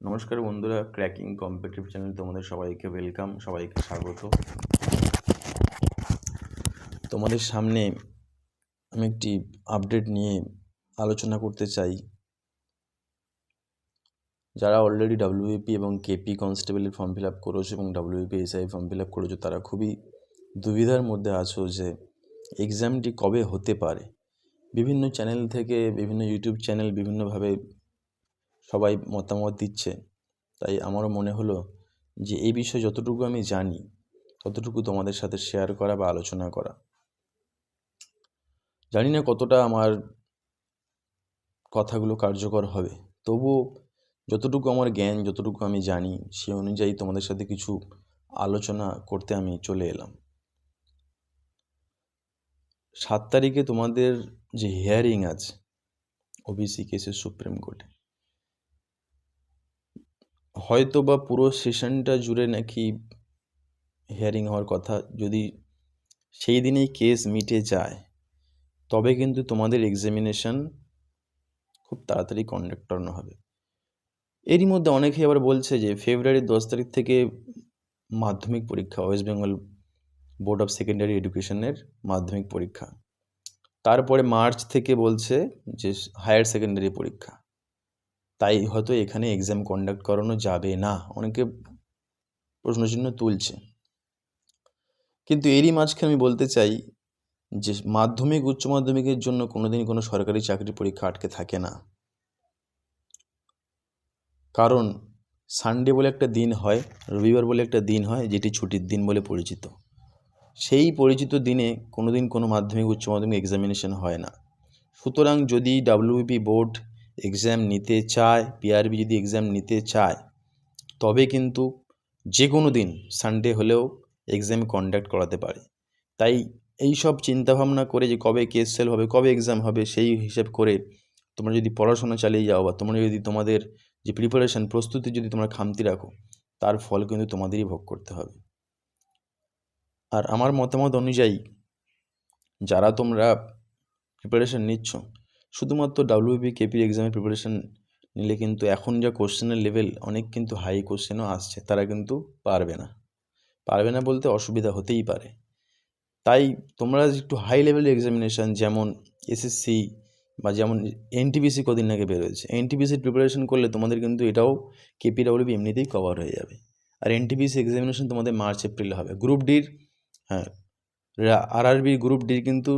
নমস্কার বন্ধুরা cracking competitive channel তোমাদের সবাইকে ওয়েলকাম সবাইকে স্বাগত। তোমাদের সামনে আমি একটি আপডেট নিয়ে আলোচনা করতে চাই। যারা অলরেডি ডাব্লিউবিপি এবং কেপি কনস্টেবলের ফর্ম ফিল আপ করেছ এবং WBP SI form fill up করেছ, তারা খুবই দুবিধার মধ্যে আছো যে এক্সামটি কবে হতে পারে। বিভিন্ন চ্যানেল থেকে, বিভিন্ন ইউটিউব চ্যানেল বিভিন্নভাবে সবাই মতামত দিচ্ছে। তাই আমারও মনে হলো যে এই বিষয়ে যতটুকু আমি জানি, ততটুকু তোমাদের সাথে শেয়ার করা বা আলোচনা করা। জানি না কতটা আমার কথাগুলো কার্যকর হবে। তবুও যতটুকু আমার জ্ঞান, যতটুকু আমি জানি, সে অনুযায়ী তোমাদের সাথে কিছু আলোচনা করতে আমি চলে এলাম। সাত তারিখে তোমাদের যে হিয়ারিং আছে ওবিসি কেসের সুপ্রিম কোর্টে হয়তো বা পুরো সেশনটা জুড়ে নাকি হিয়ারিং হওয়ার কথা। যদি সেই দিনেই কেস মিটে যায়, তবে কিন্তু তোমাদের এক্সামিনেশন খুব তাড়াতাড়ি কন্ডাক্ট করানো হবে। এরই মধ্যে অনেকেই আবার বলছে যে ফেব্রুয়ারির দশ তারিখ থেকে মাধ্যমিক পরীক্ষা West Bengal board of secondary এডুকেশনের মাধ্যমিক পরীক্ষা। তারপরে মার্চ থেকে বলছে যে হায়ার সেকেন্ডারি পরীক্ষা। তাই হয়তো এখানে এক্সাম কন্ডাক্ট করানো যাবে না। অনেকে প্রশ্নচিহ্ন তুলছে। কিন্তু এরই মাঝখানে আমি বলতে চাই যে মাধ্যমিক, উচ্চ মাধ্যমিকের জন্য কোনোদিনই কোনো সরকারি চাকরি পরীক্ষা আটকে থাকে না। কারণ সানডে বলে একটা দিন হয়, রবিবার বলে একটা দিন হয়, যেটি ছুটির দিন বলে পরিচিত। সেই পরিচিত দিনে কোনো দিন কোনো মাধ্যমিক, উচ্চ মাধ্যমিক এক্সামিনেশন হয় না। সুতরাং যদি ডাব্লিউবি বোর্ড এক্সাম নিতে চায় পিআরবি যদি এক্সাম নিতে চায়, তবে কিন্তু যে কোনো দিন সানডে হলেও এক্সাম কন্ডাক্ট করাতে পারে। তাই এই সব চিন্তাভাবনা করে যে কবে কেস সেল হবে, কবে এক্সাম হবে, সেই হিসেব করে তোমরা যদি পড়াশোনা চালিয়ে যাও বা তোমরা যদি তোমাদের যে প্রিপারেশান প্রস্তুতি যদি তোমরা খামতি রাখো, তার ফল কিন্তু তোমাদেরই ভোগ করতে হবে। আর আমার মতামত অনুযায়ী, যারা তোমরা প্রিপারেশান নিচ্ছ শুধুমাত্র ডাব্লিউবি কেপি এক্সামের প্রিপারেশান নিলে কিন্তু এখন যা কোশ্চেনের লেভেল অনেক কিন্তু হাই কোশ্চেনও আসছে, তারা কিন্তু পারবে না। পারবে না বলতে অসুবিধা হতেই পারে। তাই তোমরা একটু হাই লেভেলের এক্সামিনেশান যেমন এসএসসি বা যেমন এনটিপিসি কদিন আগে বেরোয়েছে এনটিপিসির প্রিপারেশন করলে তোমাদের কিন্তু এটাও কেপি ডাব্লিউবি এমনিতেই কভার হয়ে যাবে। আর এনটিপিসি এক্সামিনেশন তোমাদের মার্চ এপ্রিলে হবে। গ্রুপ ডির হ্যাঁ আরআরবি গ্রুপ ডির কিন্তু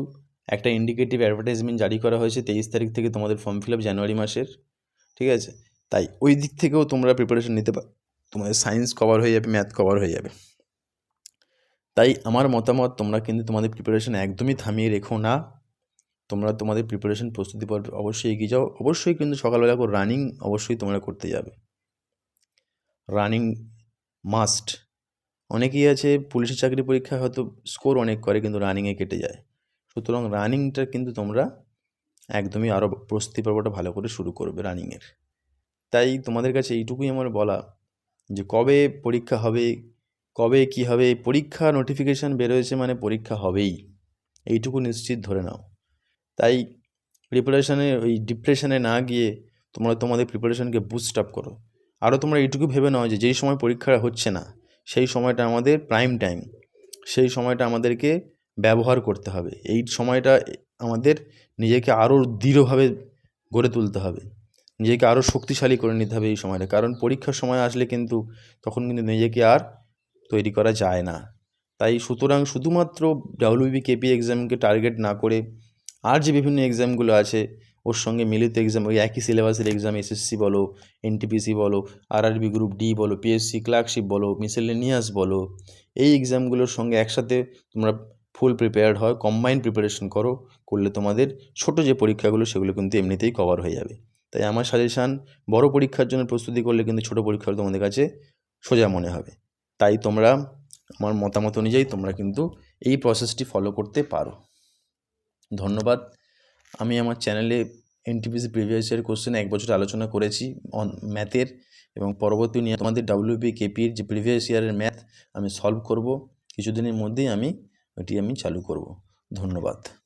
একটা ইন্ডিকেটিভ অ্যাডভার্টাইজমেন্ট জারি করা হয়েছে তেইশ তারিখ থেকে তোমাদের ফর্ম ফিল আপ জানুয়ারি মাসের, ঠিক আছে? তাই ওই দিক থেকেও তোমরা প্রিপারেশন নিতে পারো তোমাদের সায়েন্স কভার হয়ে যাবে ম্যাথ কভার হয়ে যাবে। তাই আমার মতামত, তোমরা কিন্তু তোমাদের প্রিপারেশন একদমই থামিয়ে রেখো না। তোমরা তোমাদের প্রিপারেশন প্রস্তুতি পর্বে অবশ্যই এগিয়ে যাও। অবশ্যই কিন্তু সকালবেলা করে রানিং অবশ্যই তোমরা করতে যাবে। রানিং মাস্ট অনেকেই আছে, পুলিশের চাকরি পরীক্ষায় হয়তো স্কোর অনেক করে, কিন্তু রানিংয়ে কেটে যায়। সুতরাং রানিংটা কিন্তু তোমরা একদমই আরও প্রস্তুতি পর্বটা ভালো করে শুরু করবে রানিংয়ের। তাই তোমাদের কাছে এইটুকুই আমার বলা যে কবে পরীক্ষা হবে, কবে কী হবে, পরীক্ষা নোটিফিকেশান বেরোয়েছে মানে পরীক্ষা হবেই। এইটুকু নিশ্চিত ধরে নাও। তাই প্রিপারেশানে ওই ডিপ্রেশনে না গিয়ে তোমরা তোমাদের প্রিপারেশানকে বুস্ট আপ করো। আরও তোমরা এইটুকু ভেবে নাও যে যেই সময় পরীক্ষা হচ্ছে না, সেই সময়টা আমাদের প্রাইম টাইম সেই সময়টা আমাদেরকে ব্যবহার করতে হবে। এই সময়টা আমাদের নিজেকে আরও দৃঢ়ভাবে গড়ে তুলতে হবে। নিজেকে আরও শক্তিশালী করে নিতে হবে এই সময়টা। কারণ পরীক্ষার সময় আসলে কিন্তু তখন কিন্তু নিজেকে আর তৈরি করা যায় না। তাই সুতরাং শুধুমাত্র ডাব্লিউবি কেপি এক্সামকে টার্গেট না করে আর যে বিভিন্ন এক্সামগুলো আছে, ওর সঙ্গে মিলিত এক্সাম ওই একই সিলেবাসের এক্সাম এসএসসি বলো এনটিপিসি বলো আরআরবি গ্রুপ ডি বলো পিএসসি ক্লার্কশিপ বলো মিসেলেনিয়াস বলো, এই এক্সামগুলোর সঙ্গে একসাথে তোমরা ফুল প্রিপেয়ার্ড হয় কম্বাইন্ড প্রিপারেশন করো, করলে তোমাদের ছোট যে পরীক্ষাগুলো সেগুলো কিন্তু এমনিতেই কভার হয়ে যাবে। তাই আমার সাজেশান বড় পরীক্ষার জন্য প্রস্তুতি করলে কিন্তু ছোট পরীক্ষা তোমাদের কাছে সোজা মনে হবে। তাই তোমরা, আমার মতামত অনুযায়ী তোমরা কিন্তু এই প্রসেসটি ফলো করতে পারো। ধন্যবাদ। আমি আমার চ্যানেলে এনটিপিসি প্রিভিয়াস ইয়ার কোশ্চেন এক বছর আলোচনা করেছি অন ম্যাথের এবং পরবর্তী নিয়ে তোমাদের ডাব্লিউপি কেপির যে প্রিভিয়াস ইয়ারের ম্যাথ আমি সলভ করব। কিছুদিনের মধ্যেই আমি এটি আমি চালু করব। ধন্যবাদ।